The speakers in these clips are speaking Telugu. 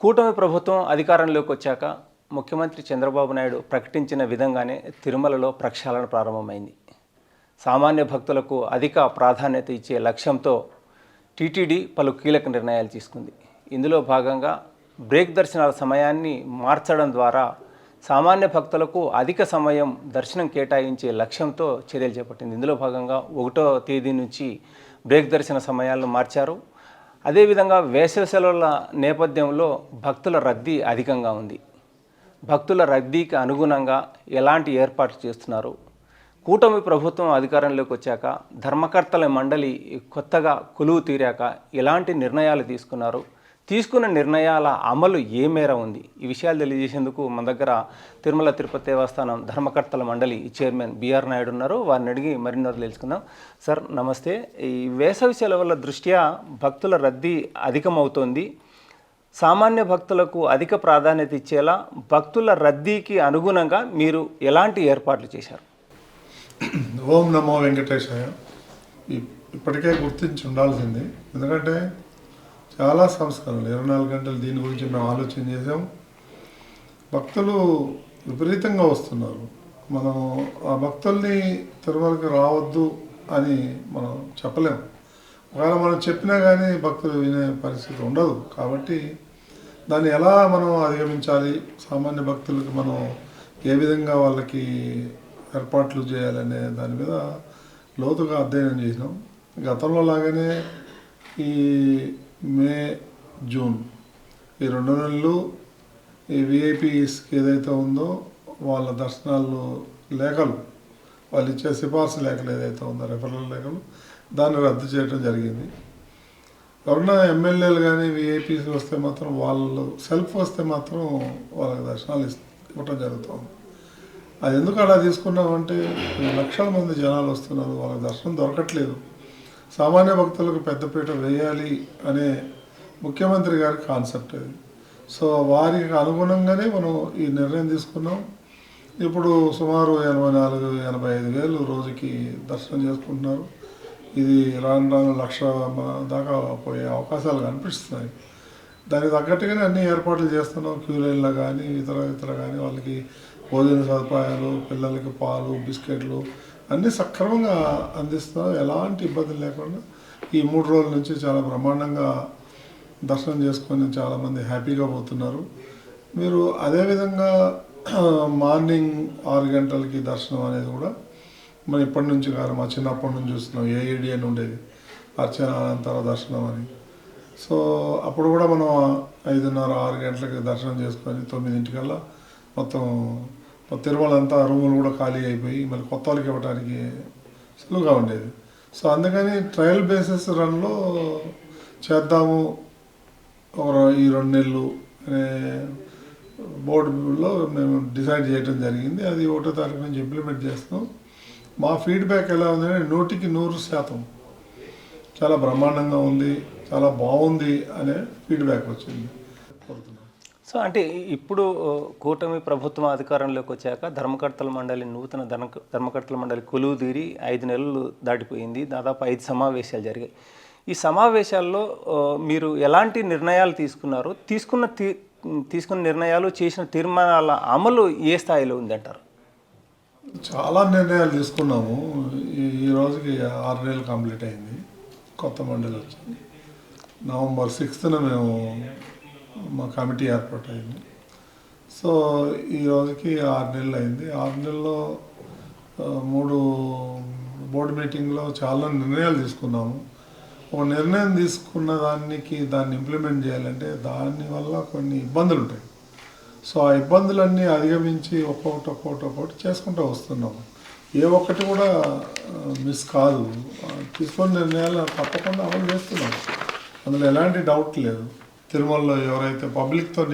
కూటమి ప్రభుత్వం అధికారంలోకి వచ్చాక ముఖ్యమంత్రి చంద్రబాబు నాయుడు ప్రకటించిన విధంగానే తిరుమలలో ప్రక్షాళన ప్రారంభమైంది. సామాన్య భక్తులకు అధిక ప్రాధాన్యత ఇచ్చే లక్ష్యంతో టీటీడీ పలు కీలక నిర్ణయాలు తీసుకుంది. ఇందులో భాగంగా బ్రేక్ దర్శనాల సమయాన్ని మార్చడం ద్వారా సామాన్య భక్తులకు అధిక సమయం దర్శనం కేటాయించే లక్ష్యంతో చర్యలు చేపట్టింది. ఇందులో భాగంగా ఒకటో తేదీ నుంచి బ్రేక్ దర్శన సమయాలను మార్చారు. అదేవిధంగా వేసవి సెలవుల నేపథ్యంలో భక్తుల రద్దీ అధికంగా ఉంది. భక్తుల రద్దీకి అనుగుణంగా ఎలాంటి ఏర్పాట్లు చేస్తున్నారు? కూటమి ప్రభుత్వం అధికారంలోకి వచ్చాక ధర్మకర్తల మండలి కొత్తగా కొలువు తీరాక ఎలాంటి నిర్ణయాలు తీసుకున్నారు? తీసుకున్న నిర్ణయాల అమలు ఏ మేర ఉంది? ఈ విషయాలు తెలియజేసేందుకు మన దగ్గర తిరుమల తిరుపతి దేవస్థానం ధర్మకర్తల మండలి చైర్మన్ బిఆర్ నాయుడు ఉన్నారు. వారిని అడిగి మరిన్నో తెలుసుకుందాం. సార్ నమస్తే. ఈ వేసవి సెలవుల దృష్ట్యా భక్తుల రద్దీ అధికమవుతోంది. సామాన్య భక్తులకు అధిక ప్రాధాన్యత ఇచ్చేలా భక్తుల రద్దీకి అనుగుణంగా మీరు ఎలాంటి ఏర్పాట్లు చేశారు? ఓం నమో వెంకటేశాయ. ఇప్పటికే గుర్తించి ఉండాల్సింది. ఎందుకంటే చాలా సంస్కరణలు. ఇరవై నాలుగు గంటలు దీని గురించి మేము ఆలోచన చేసాం భక్తులు విపరీతంగా వస్తున్నారు. మనం ఆ భక్తుల్ని తిరుమలకి రావద్దు అని మనం చెప్పలేము ఒకవేళ మనం చెప్పినా కానీ భక్తులు వినే పరిస్థితి ఉండదు. కాబట్టి దాన్ని ఎలా మనం అధిగమించాలి? సామాన్య భక్తులకు మనం ఏ విధంగా వాళ్ళకి ఏర్పాట్లు చేయాలనే దాని మీద లోతుగా అధ్యయనం చేసినాం. గతంలో లాగానే ఈ మే జూన్. ఈ రెండు నెలలు ఈ విఐపీస్కి ఏదైతే ఉందో వాళ్ళ దర్శనాలు లేఖలు వాళ్ళు ఇచ్చే సిఫార్సు లేఖలు ఏదైతే ఉందో రెఫరల్ లేఖలు దాన్ని రద్దు చేయడం జరిగింది. ఎవరన్నా ఎమ్మెల్యేలు కానీ విఐపీస్ వస్తే మాత్రం వాళ్ళు సెల్ఫ్ వస్తే మాత్రం వాళ్ళకి దర్శనాలు ఇవ్వటం జరుగుతుంది. అది ఎందుకు అలా తీసుకున్నామంటే లక్షల మంది జనాలు వస్తున్నారు వాళ్ళకి దర్శనం దొరకట్లేదు. సామాన్య భక్తులకు పెద్దపీట వేయాలి అనే ముఖ్యమంత్రి గారి కాన్సెప్ట్ అది. సో వారికి అనుగుణంగానే మనం ఈ నిర్ణయం తీసుకున్నాం. ఇప్పుడు సుమారు ఎనభై నాలుగు ఎనభై ఐదు వేలు రోజుకి దర్శనం చేసుకుంటున్నారు. ఇది రాను రాను లక్ష దాకా పోయే అవకాశాలు కనిపిస్తున్నాయి. దానికి తగ్గట్టుగానే అన్ని ఏర్పాట్లు చేస్తున్నాం. క్యూ లైన్లో కానీ ఇతర ఇతర కానీ వాళ్ళకి భోజన సదుపాయాలు పిల్లలకి పాలు బిస్కెట్లు అన్నీ సక్రమంగా అందిస్తున్నారు. ఎలాంటి ఇబ్బందులు లేకుండా ఈ మూడు రోజుల నుంచి చాలా బ్రహ్మాండంగా దర్శనం చేసుకొని చాలామంది హ్యాపీగా పోతున్నారు. మీరు అదేవిధంగా మార్నింగ్ ఆరు గంటలకి దర్శనం అనేది కూడా మనం ఇప్పటి నుంచి కాదు మా చిన్నప్పటి నుంచి చూస్తున్నాం. ఏఈడి అని ఉండేది. అర్చన అనంతర దర్శనం అని. సో అప్పుడు కూడా మనం ఐదున్నర ఆరు గంటలకి దర్శనం చేసుకొని తొమ్మిదింటికల్లా మొత్తం తిరుమల అంతా రూములు కూడా ఖాళీ అయిపోయి మళ్ళీ కొత్త వాళ్ళకి ఇవ్వడానికి సులువుగా ఉండేది. సో అందుకని ట్రయల్ బేసిస్ రన్లో చేద్దాము. ఒక ఈ రెండు నెలలు అనే బోర్డులో మేము డిసైడ్ చేయడం జరిగింది. అది ఒకటో తారీఖు నుంచి ఇంప్లిమెంట్ చేస్తాం మా ఫీడ్బ్యాక్ ఎలా ఉందంటే నూటికి నూరు శాతం. చాలా బ్రహ్మాండంగా ఉంది చాలా బాగుంది అనే ఫీడ్బ్యాక్ వచ్చింది. సో అంటే ఇప్పుడు కూటమి ప్రభుత్వం అధికారంలోకి వచ్చాక ధర్మకర్తల మండలి నూతన ధర్మ ధర్మకర్తల మండలి కొలువు తీరి ఐదు నెలలు దాటిపోయింది. దాదాపు ఐదు సమావేశాలు జరిగాయి. ఈ సమావేశాల్లో మీరు ఎలాంటి నిర్ణయాలు తీసుకున్నారు తీసుకున్న తీ తీసుకున్న నిర్ణయాలు చేసిన తీర్మానాల అమలు ఏ స్థాయిలో ఉందంటారు? చాలా నిర్ణయాలు తీసుకున్నాము. ఈ ఈ రోజుకి ఆరు నెలలు కంప్లీట్ అయింది. కొత్త మండలి వచ్చింది. నవంబర్ సిక్స్త్న మేము మా కమిటీ ఏర్పాటు అయింది సో ఈ రోజుకి ఆరు నెలలు అయింది ఆరు నెలల్లో మూడు బోర్డు మీటింగ్లో చాలా నిర్ణయాలు తీసుకున్నాము. ఒక నిర్ణయం తీసుకున్న దానికి దాన్ని ఇంప్లిమెంట్ చేయాలంటే దానివల్ల కొన్ని ఇబ్బందులు ఉంటాయి. సో ఆ ఇబ్బందులన్నీ అధిగమించి ఒక్కొక్కటి ఒక్కొక్కటి ఒక్కొక్కటి చేసుకుంటూ వస్తున్నాము. ఏ ఒక్కటి కూడా మిస్ కాదు. తీసుకున్న నిర్ణయాలు తప్పకుండా అమలు చేస్తున్నాం అందులో ఎలాంటి డౌట్ లేదు. తిరుమలలో ఎవరైతే పబ్లిక్తో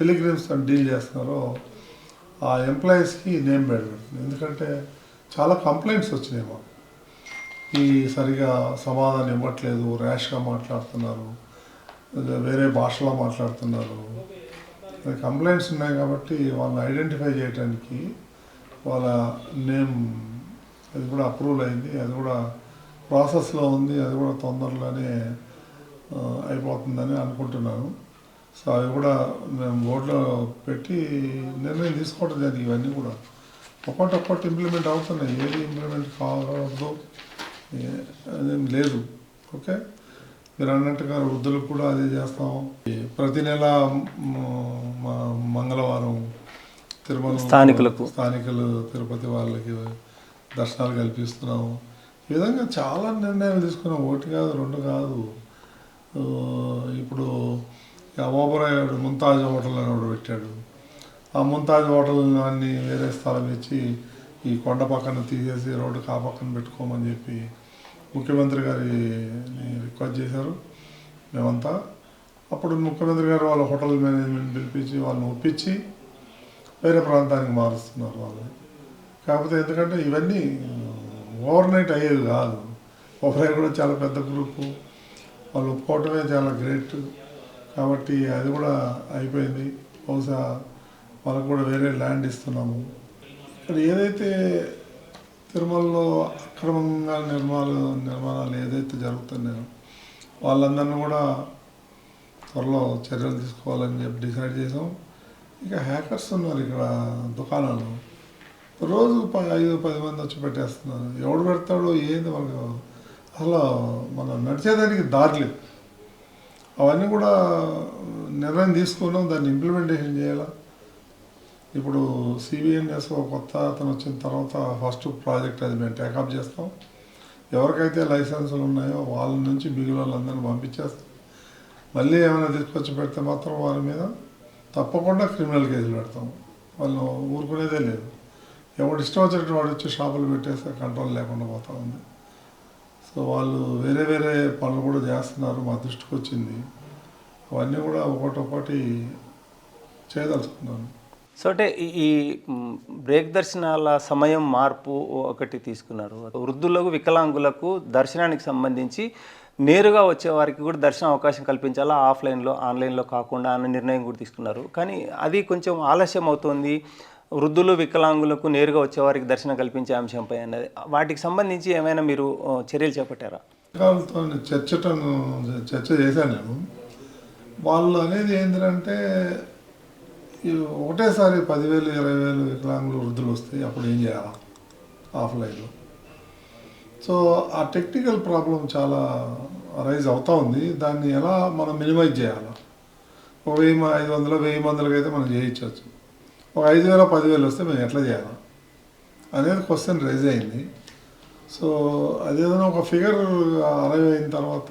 పిలిగ్రిమ్స్తో డీల్ చేస్తున్నారో ఆ ఎంప్లాయీస్కి నేమ్ పెడతారు ఎందుకంటే చాలా కంప్లైంట్స్ వచ్చినాయి మాకు ఈ సరిగా సమాధానం ఇవ్వట్లేదు ర్యాష్గా మాట్లాడుతున్నారు వేరే భాషలో మాట్లాడుతున్నారు. కంప్లైంట్స్ ఉన్నాయి కాబట్టి వాళ్ళని ఐడెంటిఫై చేయడానికి వాళ్ళ నేమ్ అది కూడా అప్రూవల్ అయింది. అది కూడా ప్రాసెస్లో ఉంది. అది కూడా తొందరలోనే అయిపోతుందని అనుకుంటున్నాను. సో అవి కూడా మేము బోర్డులో పెట్టి నిర్ణయం తీసుకోవడం జరిగింది ఇవన్నీ కూడా. ఒక్కొక్కటి ఒక్కొక్కటి ఇంప్లిమెంట్ అవుతున్నాయి. ఏది ఇంప్లిమెంట్ కావద్దు అదేం లేదు. ఓకే? మీరు అన్నట్టుగా వృద్ధులకు కూడా అదే చేస్తాం ప్రతి నెల మంగళవారం తిరుమల స్థానికులకు. స్థానికులు తిరుపతి వాళ్ళకి దర్శనాలు కల్పిస్తున్నాము. ఈ విధంగా చాలా నిర్ణయాలు తీసుకున్నాం. ఒకటి కాదు రెండు కాదు. ఇప్పుడు ఓబరాయుడు ముంతాజ్ హోటల్ అని ఒకటి పెట్టాడు. ఆ ముంతాజ్ హోటల్ అన్ని వేరే స్థలం ఇచ్చి ఈ కొండ పక్కన తీసేసి రోడ్డు కా పక్కన పెట్టుకోమని చెప్పి ముఖ్యమంత్రి గారిని రిక్వెస్ట్ చేశారు. మేమంతా అప్పుడు ముఖ్యమంత్రి గారు వాళ్ళ హోటల్ మేనేజ్మెంట్ పిలిపించి వాళ్ళని ఒప్పించి వేరే ప్రాంతానికి మారుస్తున్నారు వాళ్ళని కాకపోతే ఎందుకంటే ఇవన్నీ ఓవర్ నైట్ అయ్యేది కాదు. ఒకరే కూడా చాలా పెద్ద గ్రూపు. వాళ్ళు ఒప్పుకోవటమే చాలా గ్రేట్. కాబట్టి అది కూడా అయిపోయింది. బహుశా వాళ్ళకు కూడా వేరే ల్యాండ్ ఇస్తున్నాము. ఇక్కడ ఏదైతే తిరుమలలో అక్రమంగా నిర్మాణాలు నిర్మాణాలు ఏదైతే జరుగుతున్నాయో వాళ్ళందరినీ కూడా త్వరలో చర్యలు తీసుకోవాలని చెప్పి డిసైడ్ చేసాం ఇక హ్యాకర్స్ ఉన్నారు ఇక్కడ దుకాణాలు రోజు ప- ఐదు పది మంది వచ్చి పెట్టేస్తున్నారు. ఎవడు పెడతాడో ఏంది వాళ్ళకి అలా మనం నడిచేదానికి దారి లేదు. అవన్నీ కూడా నిర్ణయం తీసుకున్నాం దాన్ని ఇంప్లిమెంటేషన్ చేయాలా? ఇప్పుడు సిబిఎన్ఎస్ కొత్త అతను వచ్చిన తర్వాత ఫస్ట్ ప్రాజెక్ట్ అది మేము టేకప్ చేస్తాం. ఎవరికైతే లైసెన్సులు ఉన్నాయో వాళ్ళ నుంచి మిగిలిన వాళ్ళందరినీ పంపించేస్తాం. మళ్ళీ ఏమైనా తీసుకొచ్చి పెడితే మాత్రం వారి మీద తప్పకుండా క్రిమినల్ కేసులు పెడతాం. వాళ్ళు ఊరుకునేదే లేదు. ఎవడు ఇష్టం వచ్చినట్టు వాడు వచ్చి షాపులు పెట్టేస్తే కంట్రోల్ లేకుండా పోతా ఉంది. సో వాళ్ళు వేరే వేరే పనులు కూడా చేస్తున్నారు మా దృష్టికి వచ్చింది. అవన్నీ కూడా ఒకటి ఒకటి చేయదలుచుకున్నాను. సో అంటే ఈ- బ్రేక్ దర్శనాల సమయం మార్పు ఒకటి తీసుకున్నారు. వృద్ధులకు వికలాంగులకు దర్శనానికి సంబంధించి నేరుగా వచ్చే వారికి కూడా దర్శనం అవకాశం కల్పించాలా? ఆఫ్లైన్లో ఆన్లైన్లో కాకుండా అన్న నిర్ణయం కూడా తీసుకున్నారు. కానీ అది కొంచెం ఆలస్యం అవుతుంది. వృద్ధులు వికలాంగులకు నేరుగా వచ్చేవారికి దర్శనం కల్పించే అంశంపై అన్నది. వాటికి సంబంధించి ఏమైనా మీరు చర్యలు చేపట్టారా? వాళ్ళతో చర్చటం చర్చ చేశాను నేను. వాళ్ళు అనేది ఏంటంటే ఒకటేసారి పదివేలు ఇరవై వేలు వికలాంగులు వృద్ధులు వస్తాయి అప్పుడు ఏం చేయాలా? ఆఫ్లైన్లో. సో ఆ టెక్నికల్ ప్రాబ్లం చాలా రైజ్ అవుతా ఉంది. దాన్ని ఎలా మనం మినిమైజ్ చేయాలా? ఒక వెయ్యి ఐదు వందలు వెయ్యి మందులకైతే అయితే మనం చేయించవచ్చు. ఒక ఐదు వేల పదివేలు వస్తే మేము ఎట్లా చేయాలి? అనేది క్వశ్చన్ రైజ్ అయింది. సో అదేదైనా ఒక ఫిగర్ అరైవ్ అయిన తర్వాత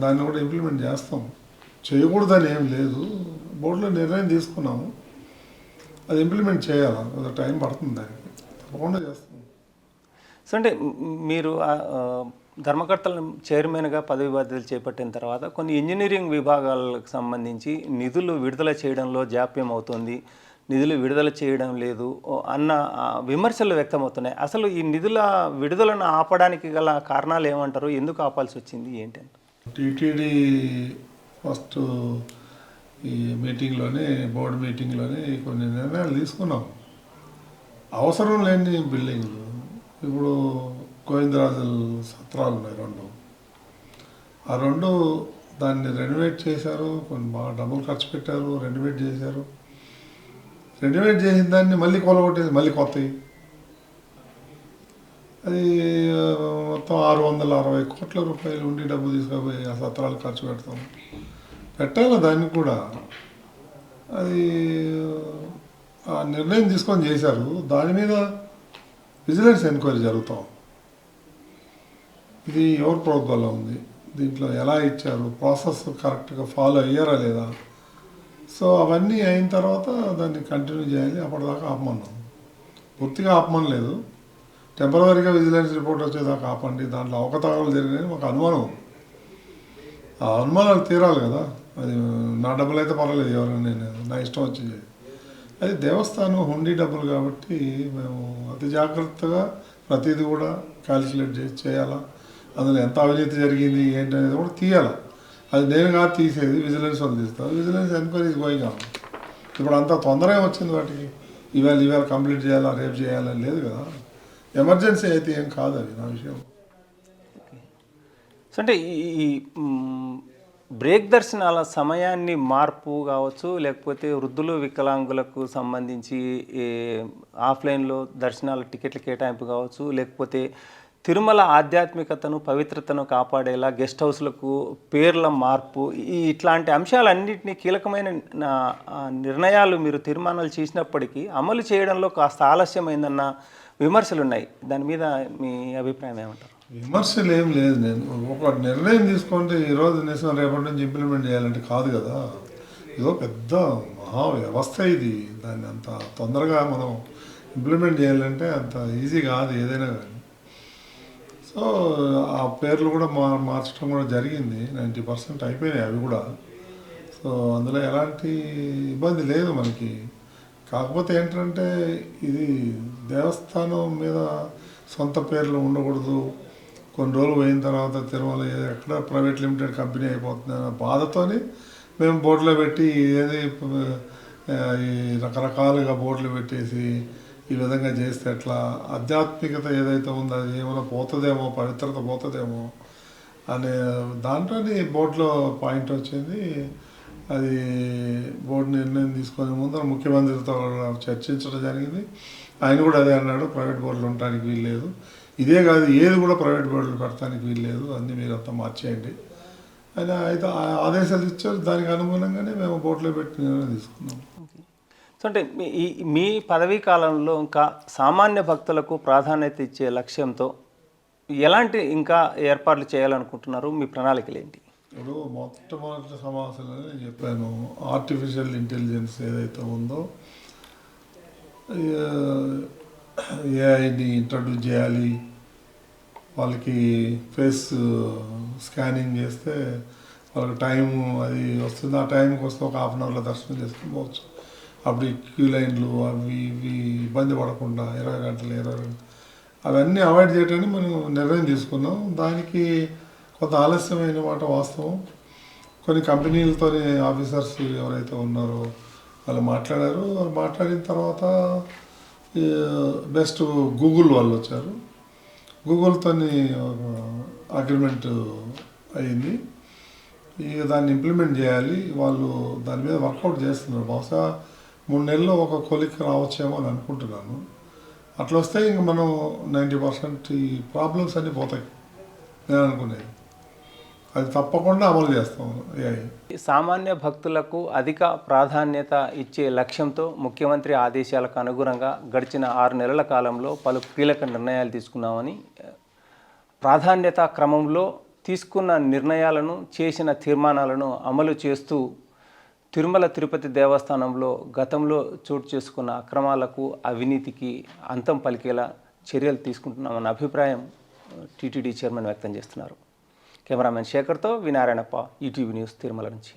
దాన్ని కూడా ఇంప్లిమెంట్ చేస్తాం. చేయకూడదని ఏం లేదు. బోర్డులో నిర్ణయం తీసుకున్నాము. అది ఇంప్లిమెంట్ చేయాలి. కొంత టైం పడుతుంది దానికి. తప్పకుండా చేస్తాం. సో అంటే మీరు ధర్మకర్తల చైర్మన్గా పదవి బాధ్యతలు చేపట్టిన తర్వాత కొన్ని ఇంజనీరింగ్ విభాగాలకు సంబంధించి నిధులు విడుదల చేయడంలో జాప్యం అవుతుంది. నిధులు విడుదల చేయడం లేదు. అన్న విమర్శలు వ్యక్తమవుతున్నాయి. అసలు ఈ నిధుల విడుదలను ఆపడానికి గల కారణాలు ఏమంటారు? ఎందుకు ఆపాల్సి వచ్చింది? ఏంటి అని. టీటీడీ ఫస్ట్ ఈ మీటింగ్లోనే బోర్డు మీటింగ్లోనే కొన్ని నిర్ణయాలు తీసుకున్నాం. అవసరం లేని బిల్డింగ్లు. ఇప్పుడు గోవిందరాజుల సత్రాలు ఉన్నాయి రెండు. ఆ రెండు దాన్ని రెనోవేట్ చేశారు కొన్ని బాగా డబ్బులు ఖర్చు పెట్టారు రెనోవేట్ చేశారు. రెనోవేట్ చేసిన దాన్ని మళ్ళీ కొలగొట్టేది మళ్ళీ కొత్తవి అది మొత్తం ఆరు వందల అరవై కోట్ల రూపాయలు ఉండి డబ్బు తీసుకుపోయి ఆ సత్రాలు ఖర్చు పెడతాం. పెట్టాలి దాన్ని కూడా. అది ఆ నిర్ణయం తీసుకొని చేశారు. దాని మీద విజిలెన్స్ ఎంక్వైరీ జరుగుతాం. ఇది ఎవరి ప్రభుత్వంలో ఉంది? దీంట్లో ఎలా ఇచ్చారు? ప్రాసెస్ కరెక్ట్గా ఫాలో అయ్యారా లేదా? సో అవన్నీ అయిన తర్వాత దాన్ని కంటిన్యూ చేయాలి. అప్పటిదాకా ఆపమన్నాం. పూర్తిగా ఆపమని లేదు. టెంపరీగా విజిలెన్స్ రిపోర్ట్ వచ్చేదాకా ఆపండి. దాంట్లో అవకతవకలు జరిగినాయి మాకు అనుమానం. ఆ అనుమానాలు తీరాలి కదా. అది నా డబ్బులు అయితే పర్వాలేదు. ఎవరైనా నేను నా ఇష్టం వచ్చింది. అది దేవస్థానం హుండీ డబ్బులు కాబట్టి మేము అతి జాగ్రత్తగా ప్రతిదీ కూడా క్యాలిక్యులేట్ చేసి చేయాలా? అందులో ఎంత అవినీతి జరిగింది ఏంటి అనేది కూడా తీయాలి. అది నేను కాదు తీసేది విజిలెన్స్ వాళ్ళు తీస్తారు విజిలెన్స్ ఎంక్వైరీ గోయింగ్ ఆన్ ఇప్పుడు అంత తొందరగా వచ్చింది వాటికి. ఇవాళ ఇవాళ కంప్లీట్ చేయాలా రేపు చేయాలని లేదు కదా. ఎమర్జెన్సీ అయితే ఏం కాదు అది నా విషయం. అంటే ఈ బ్రేక్ దర్శనాల సమయాన్ని మార్పు కావచ్చు లేకపోతే వృద్ధులు వికలాంగులకు సంబంధించి ఆఫ్లైన్లో దర్శనాల టికెట్ల కేటాయింపు కావచ్చు లేకపోతే తిరుమల ఆధ్యాత్మికతను పవిత్రతను కాపాడేలా గెస్ట్ హౌస్లకు పేర్ల మార్పు ఈ ఇట్లాంటి అంశాలన్నింటినీ కీలకమైన నిర్ణయాలు మీరు తీర్మానాలు చేసినప్పటికీ అమలు చేయడంలో కాస్త ఆలస్యమైందన్న విమర్శలు ఉన్నాయి దాని మీద మీ అభిప్రాయం ఏమంటారు? విమర్శలు ఏం లేదు. నేను ఒక నిర్ణయం తీసుకుంటే ఈరోజు నిజం రేపటి నుంచి ఇంప్లిమెంట్ చేయాలంటే కాదు కదా. ఇదో పెద్ద మహా వ్యవస్థ ఇది. దాన్ని అంత తొందరగా మనం ఇంప్లిమెంట్ చేయాలంటే అంత ఈజీ కాదు ఏదైనా కానీ. సో ఆ పేర్లు కూడా మా మార్చడం కూడా జరిగింది. నైంటీ పర్సెంట్ అయిపోయినాయి అవి కూడా. సో అందులో ఎలాంటి ఇబ్బంది లేదు మనకి. కాకపోతే ఏంటంటే ఇది దేవస్థానం మీద సొంత పేర్లు ఉండకూడదు. కొన్ని రోజులు పోయిన తర్వాత తిరుమల ఏదో ఎక్కడ ప్రైవేట్ లిమిటెడ్ కంపెనీ అయిపోతుంది అన్న బాధతోని మేము బోర్డులో పెట్టి ఏది ఈ రకరకాలుగా బోర్డులు పెట్టేసి ఈ విధంగా చేస్తే ఎట్లా? ఆధ్యాత్మికత ఏదైతే ఉందో అది ఏమైనా పోతుందేమో పవిత్రత పోతుందేమో అనే దాంట్లోని బోర్డులో పాయింట్ వచ్చింది. అది బోర్డు నిర్ణయం తీసుకునే ముందర ముఖ్యమంత్రితో చర్చించడం జరిగింది. ఆయన కూడా అదే అన్నాడు ప్రైవేట్ బోర్డులు ఉండడానికి వీల్లేదు ఇదే కాదు ఏది కూడా ప్రైవేట్ బోర్డులు పెడతానికి వీల్లేదు అన్నీ మీరు అంతా మార్చేయండి ఆయన అయితే ఆ- ఆదేశాలు ఇచ్చారు. దానికి అనుగుణంగానే మేము బోర్డులో పెట్టి నిర్ణయం తీసుకున్నాం. సో అంటే మీ ఈ మీ పదవీ కాలంలో ఇంకా సామాన్య భక్తులకు ప్రాధాన్యత ఇచ్చే లక్ష్యంతో ఎలాంటి ఇంకా ఏర్పాట్లు చేయాలనుకుంటున్నారు? మీ ప్రణాళికలు ఏంటి? ఇప్పుడు మొట్టమొదటి సమావేశంలో నేను చెప్పాను ఆర్టిఫిషియల్ ఇంటెలిజెన్స్ ఏదైతే ఉందో ఏఐని ఇంట్రడ్యూస్ చేయాలి. వాళ్ళకి ఫేస్ స్కానింగ్ చేస్తే వాళ్ళకి టైం అది వస్తుంది. ఆ టైంకి వస్తే ఒక హాఫ్ అన్ అవర్లో దర్శనం చేసుకుని పోవచ్చు. అప్పుడు క్యూ లైన్లు అవి ఇవి ఇబ్బంది పడకుండా ఇరవై గంటలు ఇరవై గంటలు అవన్నీ అవాయిడ్ చేయడానికి మనం నిర్ణయం తీసుకున్నాం. దానికి కొంత ఆలస్యమైన మాట వాస్తవం. కొన్ని కంపెనీలతోనే ఆఫీసర్స్ ఎవరైతే ఉన్నారో వాళ్ళు మాట్లాడారు. వాళ్ళు మాట్లాడిన తర్వాత బెస్ట్ గూగుల్ వాళ్ళు వచ్చారు. గూగుల్తో అగ్రిమెంట్ అయింది. ఇక దాన్ని ఇంప్లిమెంట్ చేయాలి. వాళ్ళు దాని మీద వర్కౌట్ చేస్తున్నారు. బహుశా మూడు నెలల్లో ఒక కొలిక్ రావచ్చేమో అని అనుకుంటున్నాను. అట్లా వస్తే ఇంక మనం నైంటీ పర్సెంట్ ఈ ప్రాబ్లమ్స్ అన్నీ పోతాయి. నేను అనుకునేది. అది తప్పకుండా అమలు చేస్తాం సామాన్య భక్తులకు అధిక ప్రాధాన్యత ఇచ్చే లక్ష్యంతో ముఖ్యమంత్రి ఆదేశాలకు అనుగుణంగా గడిచిన ఆరు నెలల కాలంలో పలు కీలక నిర్ణయాలు తీసుకున్నామని ప్రాధాన్యత క్రమంలో తీసుకున్న నిర్ణయాలను చేసిన తీర్మానాలను అమలు చేస్తూ తిరుమల తిరుపతి దేవస్థానంలో గతంలో చోటు చేసుకున్న అక్రమాలకు అవినీతికి అంతం పలికేలా చర్యలు తీసుకుంటున్నామన్న అభిప్రాయం టీటీడీ చైర్మన్ వ్యక్తం చేస్తున్నారు. కెమెరామెన్ శేఖర్తో వినారాయణప్ప ఈటీవీ న్యూస్ తిరుమల నుంచి.